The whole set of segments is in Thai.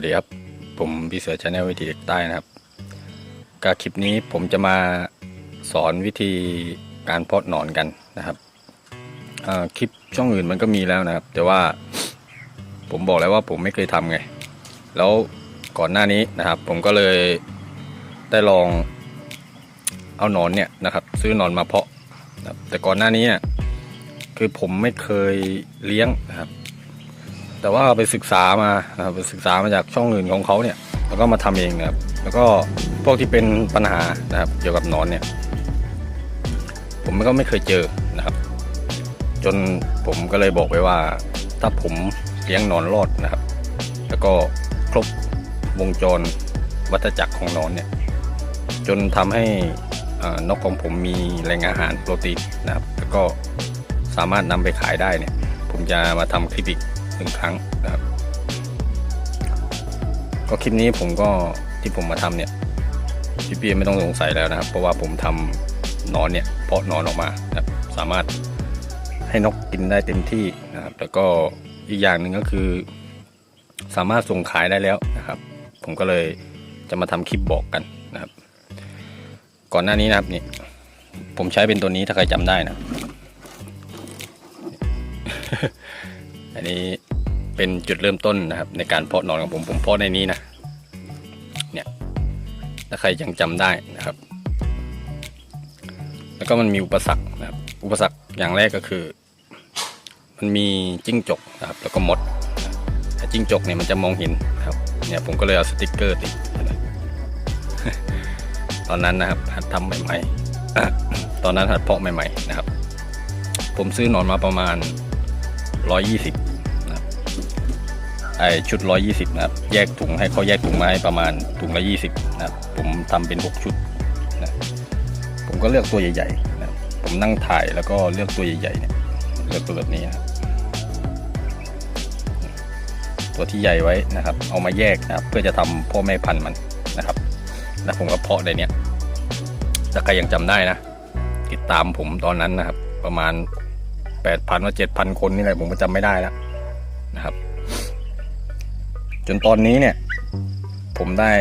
วัสดีครับ ผมพี่เสือชาแนลวิถีเด็กใต้นะครับก็คลิปนี้ผมจะมาสอนวิธีการเพาะหนอนกันนะครับคลิปช่องอื่นมันก็มีแล้วนะครับ แต่ว่าผมบอกแล้วว่าผมไม่เคยทำไง แล้วก่อนหน้านี้นะครับ ผมก็เลยได้ลองเอาหนอนเนี่ยนะครับ ซื้อหนอนมาเพาะนะครับแต่ก่อนหน้านี้เนี่ยคือผมไม่เคยเลี้ยงนะครับ แต่ว่าไปศึกษามานะครับไปศึกษามาจากช่องอื่นของเขาเนี่ย แล้วก็มาทำเองนะครับ แล้วก็พวกที่เป็นปัญหานะครับ เกี่ยวกับนอนเนี่ย ผมก็ไม่เคยเจอนะครับ จนผมก็เลยบอกไปว่า ถ้าผมเลี้ยงนอนรอดนะครับ แล้วก็ครบวงจรวัฏจักรของนอนเนี่ย จนทำให้นกของผมมีแหล่งอาหารโปรตีนนะครับ แล้วก็สามารถนำไปขายได้เนี่ย ผมจะมาทำคลิปอีก หนึ่งครั้งนะครับ ก็คลิปนี้ผมก็ที่ผมมาทำเนี่ยพี่เปียไม่ต้องสงสัยแล้วนะครับ เพราะว่าผมทำนอนเนี่ยเพาะนอนออกมานะครับสามารถให้นกกินได้เต็มที่นะครับ แล้วก็อีกอย่างหนึ่งก็คือ สามารถส่งขายได้แล้วนะครับ ผมก็เลยจะมาทำคลิปบอกกันนะครับ ก่อนหน้านี้นะครับนี่ผมใช้เป็นตัวนี้ถ้าใครจำได้นะ อันนี้ เป็นจุดเริ่มต้นนะครับ ในการเพาะหนอนของผมผมเพาะในนี้นะเนี่ยถ้าใครยังจำได้นะครับ แล้วก็มันมีอุปสรรคนะครับ อุปสรรคอย่างแรกก็คือ มันมีจิ้งจกนะครับ แล้วก็มดจิ้งจกเนี่ยมันจะมองเห็นนะครับ เนี่ยผมก็เลยเอาสติกเกอร์ติดตอนนั้นนะครับหัดทำใหม่ๆตอนนั้นหัดเพาะใหม่ ๆ นะครับ ผมซื้อหนอนมาประมาณ 120นะครับ ไอชุด 120 นะครับ แยกถุงให้เขาแยกถุงมาให้ประมาณถุงละ 20 นะครับ ผมทำเป็น 6 ชุดนะผมก็เลือกตัวใหญ่ๆนะผมนั่งถ่ายแล้วก็เลือกตัวใหญ่ๆเนี่ยเลือกตัวแบบนี้นะตัวที่ใหญ่ไว้นะครับ เอามาแยกนะครับ เพื่อจะทำพ่อแม่พันธุ์มันนะครับแล้วผมก็เพาะในเนี้ยถ้าใครยังจำได้นะ ติดตามผมตอนนั้นนะครับ ประมาณแปดพันว่าเจ็ดพันคนนี่แหละผมก็จำไม่ได้แล้วนะครับ จนตอนนี้เนี่ย ผมได้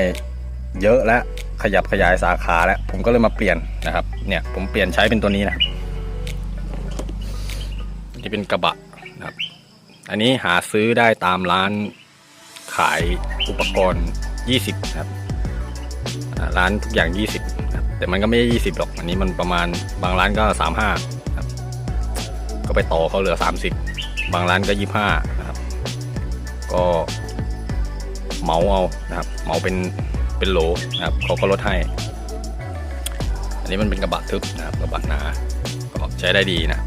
เยอะแล้วขยับขยายสาขาแล้ว ผมก็เลยมาเปลี่ยนนะครับ เนี่ยผมเปลี่ยนใช้เป็นตัวนี้นะครับที่เป็นกระบะนะครับ อันนี้หาซื้อได้ตามร้านขายอุปกรณ์ 20นะครับร้านทุกอย่าง 20นะครับแต่มันก็ไม่ใช่20หรอก อันนี้มันประมาณบางร้านก็ 35ก็ไปต่อเขาเหลือ 30 บางร้านก็ 25นะครับ ก็ เหมาเอานะครับเหมาเป็นเป็นโหลนะครับเขาก็ลดให้ อันนี้มันเป็นกระบะทึบนะครับกระบะหนาก็ใช้ได้ดีนะ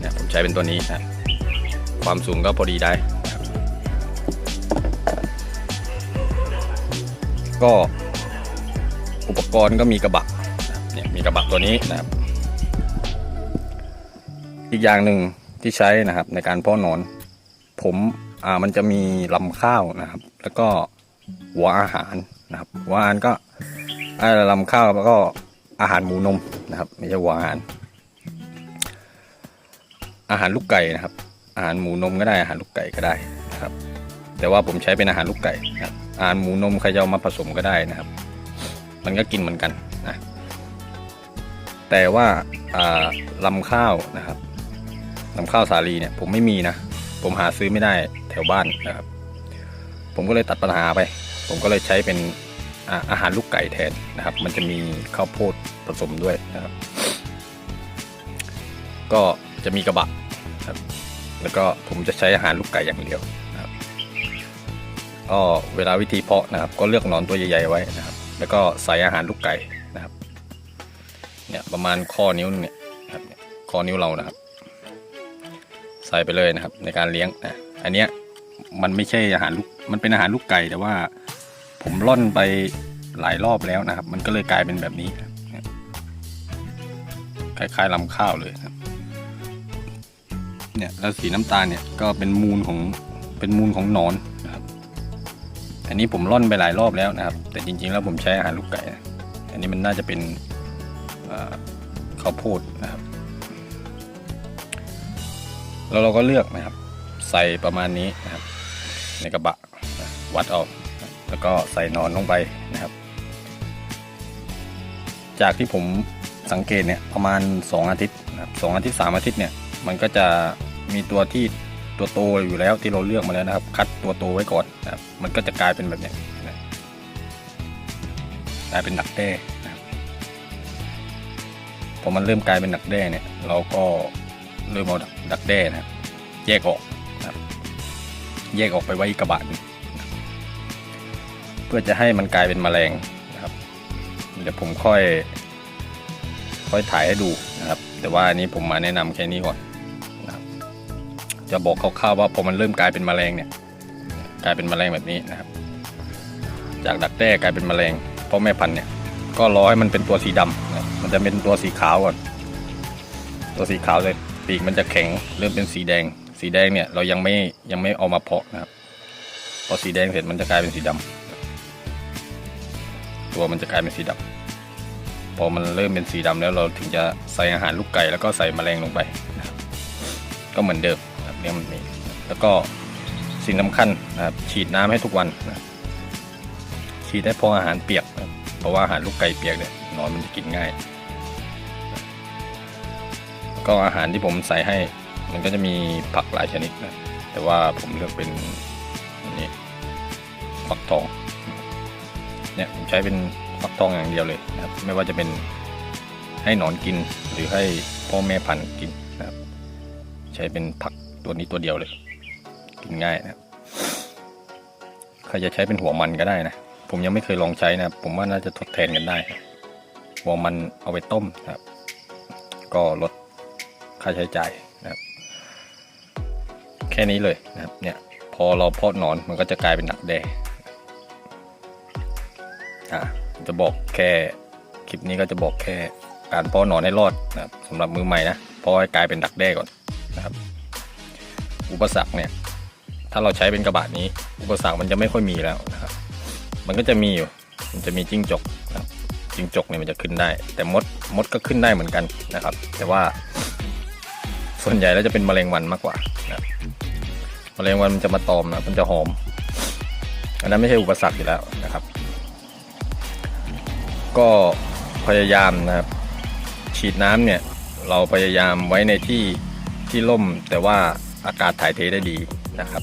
เนี่ยผมใช้เป็นตัวนี้นะความสูงก็พอดีได้ ก็อุปกรณ์ก็มีกระบะเนี่ยมีกระบะตัวนี้นะครับ อีกอย่างหนึ่งที่ใช้นะครับในการพาะหนอน ผม อ่ามันจะมีลำข้าวนะครับ แล้วก็หัวอาหารนะครับหัวอาหารก็อ่าลำข้าวแล้วก็อาหารหมูนมนะครับไม่ใช่หัวอาหาร อาหารลูกไก่นะครับ อาหารหมูนมก็ได้อาหารลูกไก่ก็ได้นะครับ แต่ว่าผมใช้เป็นอาหารลูกไก่นะครับอาหารหมูนมใครจะเอามาผสมก็ได้นะครับ มันก็กินเหมือนกันนะแต่ว่าอ่าลำข้าวนะครับลำข้าวสาลีเนี่ยผมไม่มีนะ ผมหาซื้อไม่ได้แถวบ้านนะครับ ผมก็เลยตัดปัญหาไป ผมก็เลยใช้เป็นอาหารลูกไก่แทนนะครับ มันจะมีข้าวโพดผสมด้วยนะครับ ก็จะมีกระบะครับแล้วก็ผมจะใช้อาหารลูกไก่อย่างเดียวนะครับก็เวลาวิธีเพาะนะครับ ก็เลือกหนอนตัวใหญ่ๆไว้นะครับ แล้วก็ใส่อาหารลูกไก่นะครับ เนี่ยประมาณข้อนิ้วนึงเนี่ยครับข้อนิ้วเรานะครับ ใส่ไปเลยนะครับ ในการเลี้ยงนะอันเนี้ยมันไม่ใช่อาหารลูกมันเป็นอาหารลูกไก่แต่ว่า ผมล่อนไปหลายรอบแล้วนะครับ มันก็เลยกลายเป็นแบบนี้คล้ายๆลำข้าวเลยครับ เนี่ยแล้วสีน้ำตาลเนี่ยก็เป็นมูลของเป็นมูลของนอนนะครับ อันนี้ผมล่อนไปหลายรอบแล้วนะครับ แต่จริงๆแล้วผมใช้อาหารลูกไก่นะอันนี้มันน่าจะเป็นข้าวโพดนะครับ แล้วเราก็เลือกนะครับ ใส่ประมาณนี้นะครับ ในกระบะวัดเอาแล้วก็ใส่นอนลงไปนะครับ จากที่ผมสังเกตเนี่ยประมาณ 2 อาทิตย์นะครับสองอาทิตย์สามอาทิตย์เนี่ยมันก็จะมีตัวที่ตัวโตอยู่แล้วที่เราเลือกมาแล้วนะครับ คัดตัวโตไว้ก่อนนะครับมันก็จะกลายเป็นแบบนี้นะกลายเป็นดักแด้นะครับพอมันเริ่มกลายเป็นดักแด้เนี่ย เราก็ เริ่มเอาดักแด้นะครับแยกออกนะครับแยกออกไปไว้กระบะนึงเพื่อจะให้มันกลายเป็นแมลงนะครับ เดี๋ยวผมค่อย ค่อยถ่ายให้ดูนะครับ แต่ว่าอันนี้ผมมาแนะนำแค่นี้ก่อนนะครับ จะบอกคร่าวๆว่าพอมันเริ่มกลายเป็นแมลงเนี่ย กลายเป็นแมลงแบบนี้นะครับ จากดักแด้กลายเป็นแมลงพ่อแม่พันธุ์เนี่ย ก็รอให้มันเป็นตัวสีดำนะมันจะเป็นตัวสีขาวก่อน ตัวสีขาวเลย ปีกมันจะแข็งเริ่มเป็นสีแดง สีแดงเนี่ยเรายังไม่ยังไม่เอามาเพาะนะครับพอสีแดงเสร็จมันจะกลายเป็นสีดำตัวมันจะกลายเป็นสีดำพอมันเริ่มเป็นสีดำแล้วเราถึงจะใส่อาหารลูกไก่แล้วก็ใส่แมลงลงไปนะครับก็เหมือนเดิมนะครับเลี้ยมันนี้แล้วก็สิ่งสำคัญนะครับฉีดน้ำให้ทุกวันนะฉีดให้พออาหารเปียกนะเพราะว่าอาหารลูกไก่เปียกเนี่ยหนอนมันจะกินง่าย ก็อาหารที่ผมใส่ให้ มันก็จะมีผักหลายชนิดนะ แต่ว่าผมเลือกเป็นอันนี้ฟักทอง เนี่ยผมใช้เป็นฟักทองอย่างเดียวเลยนะครับ ไม่ว่าจะเป็นให้หนอนกินหรือให้พ่อแม่พันธุ์กินนะครับ ใช้เป็นผักตัวนี้ตัวเดียวเลย กินง่ายนะครับใครจะใช้เป็นหัวมันก็ได้นะ ผมยังไม่เคยลองใช้นะผมว่าน่าจะทดแทนกันได้ หัวมันเอาไปต้มนะครับ ก็ลด ค่าใช้จ่ายนะครับ แค่นี้เลยนะครับ เนี่ยพอเราเพาะหนอนมันก็จะกลายเป็นหนักแดอะจะบอกแค่คลิปนี้ก็จะบอกแค่การเพาะหนอนให้รอดนะครับสำหรับมือใหม่นะเพาะให้กลายเป็นดักแด้ก่อนนะครับ อุปสรรคเนี่ย ถ้าเราใช้เป็นกระบะนี้ อุปสรรคมันจะไม่ค่อยมีแล้วนะครับ มันก็จะมีอยู่ มันจะมีจิ้งจกนะครับจิ้งจกเนี่ยมันจะขึ้นได้ แต่มดมดก็ขึ้นได้เหมือนกันนะครับ แต่ว่า ส่วนใหญ่แล้วจะเป็นแมลงวันมากกว่านะครับแมลงวันมันจะมาตอมนะมันจะหอม อันนั้นไม่ใช่อุปสรรคอยู่แล้วนะครับ ก็พยายามนะครับ ฉีดน้ำเนี่ย เราพยายามไว้ในที่ที่ร่ม แต่ว่าอากาศถ่ายเทได้ดีนะครับ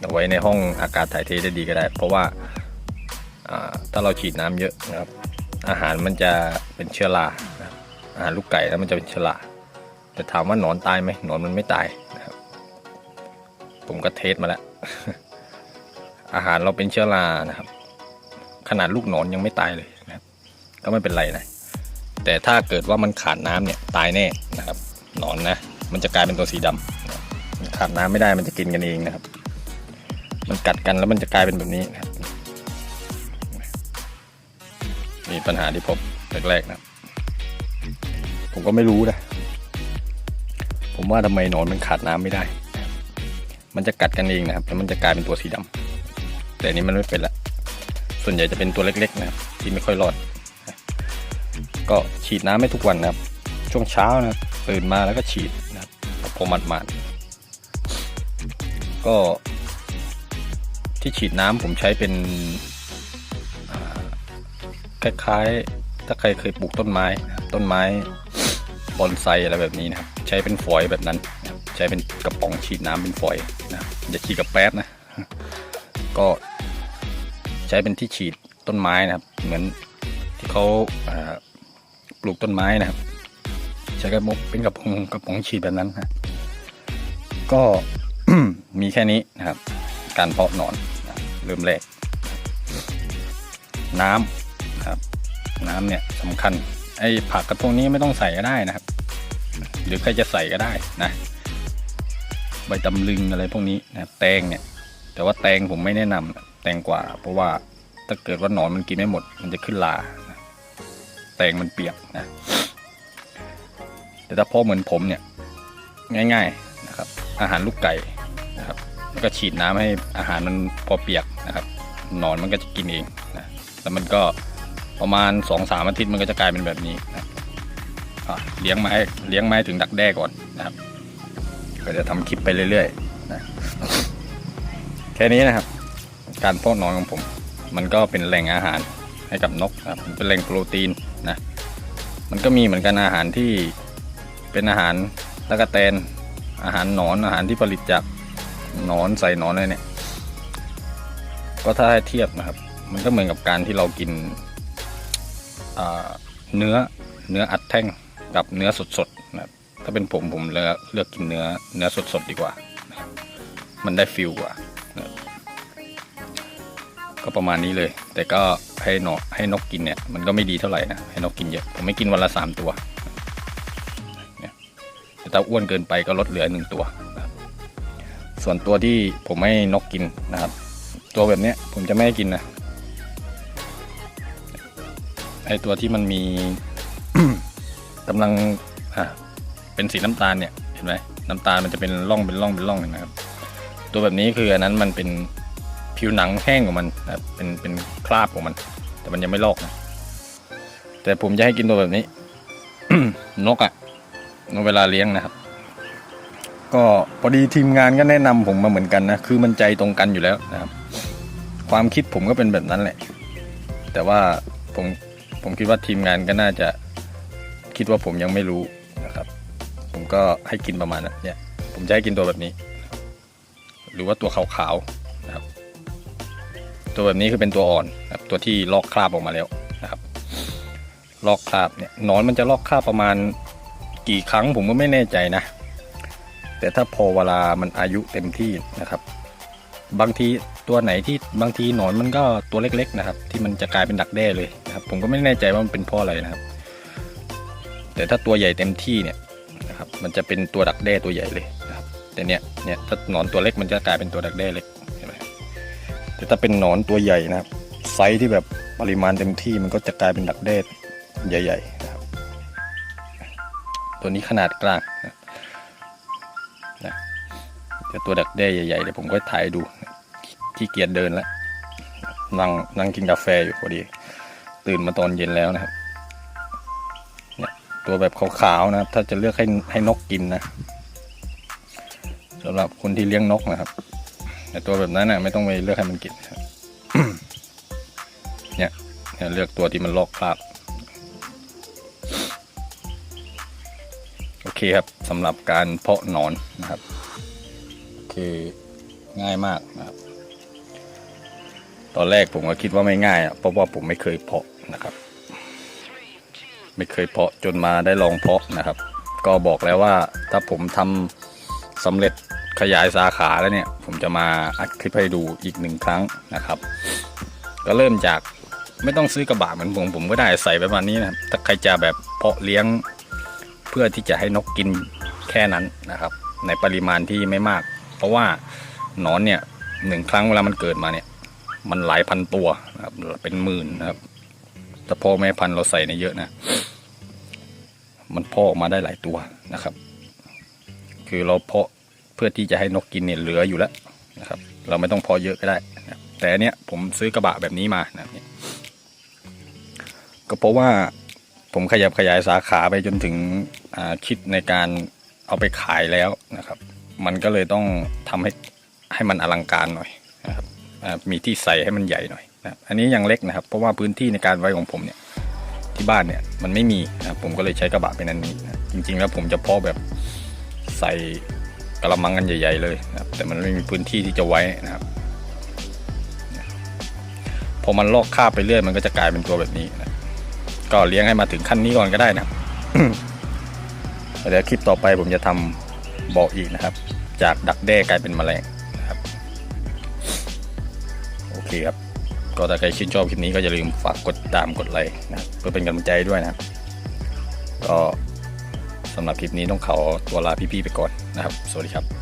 เอาไว้ในห้องอากาศถ่ายเทได้ดีก็ได้ เพราะว่าอ่าถ้าเราฉีดน้ำเยอะนะครับ อาหารมันจะเป็นเชื้อรานะครับอาหารลูกไก่แล้วมันจะเป็นเชื้อรา แต่ถามว่าหนอนตายไหมหนอนมันไม่ตายนะครับ ผมก็เทสมาแล้ว อาหารเราเป็นเชื้อรานะครับ ขนาดลูกหนอนยังไม่ตายเลยนะครับ ก็ไม่เป็นไรนะ แต่ถ้าเกิดว่ามันขาดน้ำเนี่ยตายแน่นะครับ หนอนนะ มันจะกลายเป็นตัวสีดำนะครับมันขาดน้ำไม่ได้มันจะกินกันเองนะครับ มันกัดกันแล้วมันจะกลายเป็นแบบนี้นะครับมีปัญหาที่พบแรกๆนะผมก็ไม่รู้นะ ผมว่าทำไมหนอนมันขาดน้ำไม่ได้ มันจะกัดกันเองนะครับแล้วมันจะกลายเป็นตัวสีดำแต่นี้มันไม่เป็นละส่วนใหญ่จะเป็นตัวเล็กๆนะครับที่ไม่ค่อยรอด ก็ฉีดน้ำให้ทุกวันนะครับ ช่วงเช้านะตื่นมาแล้วก็ฉีดนะครับพอมัดมาดๆก็ ที่ฉีดน้ำผมใช้เป็นคล้ายๆ ถ้าใครเคยปลูกต้นไม้ ต้นไม้บอนไซอะไรแบบนี้นะครับ ช้เป็นฝอยแบบนั้น ใช้เป็นกระป๋องฉีดน้ำเป็นฝอยนะอย่าฉีดกับแป๊บนะ ก็ใช้เป็นที่ฉีดต้นไม้นะครับ เหมือนที่เขาปลูกต้นไม้นะครับ ใช้กระป๋องเป็นกระป๋องกระป๋องฉีดแบบนั้นนะก็มีแค่นี้นะครับ การเพาะหนอนนะเริ่มแรก น้ำครับ น้ำเนี่ยสำคัญไอ้ผักกระทงนี้ไม่ต้องใส่ก็ได้นะครับ หรือใครจะใส่ก็ได้นะ ใบตำลึงอะไรพวกนี้นะแตงเนี่ย แต่ว่าแตงผมไม่แนะนำแตงกว่า เพราะว่าถ้าเกิดว่าหนอนมันกินไม่หมด มันจะขึ้นลานะแตงมันเปียกนะแต่ถ้าพาะเหมือนผมเนี่ย ง่าย ๆนะครับ อาหารลูกไก่นะครับแล้วก็ฉีดน้ำให้อาหารมันพอเปียกนะครับหนอนมันก็จะกินเองนะแล้วมันก็ประมาณ2อสามอาทิตย์มันก็จะกลายเป็นแบบนี้ เลี้ยงไม้เลี้ยงไม้ถึงดักแด้ก่อนนะครับก็จะทำคลิปไปเรื่อยๆนะแค่นี้นะครับ การเพาะหนอนของผม มันก็เป็นแหล่งอาหารให้กับนกนะครับเป็นแหล่งโปรตีนนะมันก็มีเหมือนกันอาหารที่เป็นอาหารตะกะแตนอาหารหนอนอาหารที่ผลิตจากหนอนใส่หนอนอะไรเนี่ย ก็ถ้าให้เทียบนะครับ มันก็เหมือนกับการที่เรากินเนื้อเนื้ออัดแท่ง กับเนื้อสดๆนะครับถ้าเป็นผมผมเลือกเลือกกินเนื้อเนื้อสดๆดีกว่า มันได้ฟิลกว่านะครับก็ประมาณนี้เลย แต่ก็ให้นกให้นกกินเนี่ยมันก็ไม่ดีเท่าไหร่นะให้นกกินเยอะผมไม่กินวันละสามตัวเนี่ยแต่ถ้าอ้วนเกินไปก็ลดเหลือหนึ่งตัวนะครับส่วนตัวที่ผมให้นกกินนะครับ ตัวแบบเนี้ยผมจะไม่ให้กินนะไอตัวที่มันมี กำลังอะเป็นสีน้ำตาลเนี่ยเห็นไหมน้ำตาลมันจะเป็นร่องเป็นร่องเป็นร่องเห็นะครับ ตัวแบบนี้คืออันนั้นมันเป็นผิวหนังแห้งของมันนะเป็นเป็นคราบของมัน แต่มันยังไม่ลอกนะแต่ผมจะให้กินตัวแบบนี้ นกอะ่ะนกเวลาเลี้ยงนะครับ ก็พอดีทีมงานก็แนะนำผมมาเหมือนกันนะคือมันใจตรงกันอยู่แล้วนะครับ ความคิดผมก็เป็นแบบนั้นแหละ แต่ว่าผมผมคิดว่าทีมงานก็น่าจะ คิดว่าผมยังไม่รู้นะครับ ผมก็ให้กินประมาณนั้นเนี่ย ผมจะให้กินตัวแบบนี้ หรือว่าตัวขาวๆนะครับ ตัวแบบนี้คือเป็นตัวอ่อนนะครับตัวที่ลอกคราบออกมาแล้วนะครับ ลอกคราบเนี่ยหนอนมันจะลอกคราบประมาณกี่ครั้งผมก็ไม่แน่ใจนะ แต่ถ้าพอเวลามันอายุเต็มที่นะครับ บางทีตัวไหนที่บางทีหนอนมันก็ตัวเล็กๆนะครับ ที่มันจะกลายเป็นดักแด้เลยนะครับ ผมก็ไม่แน่ใจว่ามันเป็นเพราะอะไรนะครับ แต่ถ้าตัวใหญ่เต็มที่เนี่ยนะครับมันจะเป็นตัวดักแด้ตัวใหญ่เลยนะครับแต่เนี่ยเนี่ยถ้าหนอนตัวเล็กมันจะกลายเป็นตัวดักแด้เล็กเห็นไหมแต่ถ้าเป็นหนอนตัวใหญ่นะครับไซส์ที่แบบปริมาณเต็มที่มันก็จะกลายเป็นดักแด้ใหญ่ๆนะครับตัวนี้ขนาดกลางนะนะแต่ตัวดักแด้ใหญ่ๆเดี๋ยวผมก็ถ่ายดูขี้เกียจเดินแล้วนั่งนั่งกินกาแฟอยู่พอดี ตื่นมาตอนเย็นแล้วนะครับ ตัวแบบขาวๆนะ ถ้าจะเลือกให้ให้นกกินนะสำหรับคนที่เลี้ยงนกนะครับ แต่ตัวแบบนั้นนะไม่ต้องไปเลือกให้มันกินเนี่ยเนี่ยเลือกตัวที่มันลอกคราบโอเคครับสำหรับการเพาะหนอนนะครับ คือง่ายมากนะครับ ตอนแรกผมก็คิดว่าไม่ง่ายอะเพราะว่าผมไม่เคยเพาะนะครับ ไม่เคยเพาะจนมาได้ลองเพาะนะครับ ก็บอกแล้วว่าถ้าผมทำสำเร็จขยายสาขาแล้วเนี่ย ผมจะมาอัดคลิปให้ดูอีกหนึ่งครั้งนะครับ ก็เริ่มจากไม่ต้องซื้อกระบะเหมือนผมผมก็ได้ใส่ประมาณนี้นะถ้าใครจะแบบเพาะเลี้ยงเพื่อที่จะให้นกกินแค่นั้นนะครับ ในปริมาณที่ไม่มาก เพราะว่าหนอนเนี่ยหนึ่งครั้งเวลามันเกิดมาเนี่ย มันหลายพันตัวนะครับเป็นหมื่นนะครับแต่พ่อแม่พันธุ์เราใส่ในเยอะนะ มันพ่อออกมาได้หลายตัวนะครับ คือเราเพาะเพื่อที่จะให้นกกินเนี่ยเหลืออยู่แล้วนะครับ เราไม่ต้องเพาะเยอะก็ได้นะแต่เนี้ยผมซื้อกระบะแบบนี้มานะก็เพราะว่าผมขยับขยายสาขาไปจนถึงคิดในการเอาไปขายแล้วนะครับ มันก็เลยต้องทำให้ให้มันอลังการหน่อยนะครับมีที่ใส่ให้มันใหญ่หน่อยนะอันนี้ยังเล็กนะครับ เพราะว่าพื้นที่ในการไว้ของผมเนี่ย ที่บ้านเนี่ยมันไม่มีนะผมก็เลยใช้กระบะเป็นอันนี้นะจริง ๆ แล้วผมจะเพาะแบบใส่กระมังกันใหญ่ ๆ เลยนะครับแต่มันไม่มีพื้นที่ที่จะไว้นะครับพอมันลอกคาบไปเรื่อยมันก็จะกลายเป็นตัวแบบนี้นะก็เลี้ยงให้มาถึงขั้นนี้ก่อนก็ได้นะครับเดี๋ยวคลิปต่อไปผมจะทำบอกอีกนะครับ จากดักแด้กลายเป็นแมลงนะครับ โอเคครับ ก็ถ้าใครชื่นชอบคลิปนี้ก็อย่าลืมฝากกดติดตามกดไลค์นะเพื่อเป็นกำลังใจด้วยนะก็สำหรับคลิปนี้ต้องขอตัวลาพี่ๆไปก่อนนะครับ สวัสดีครับ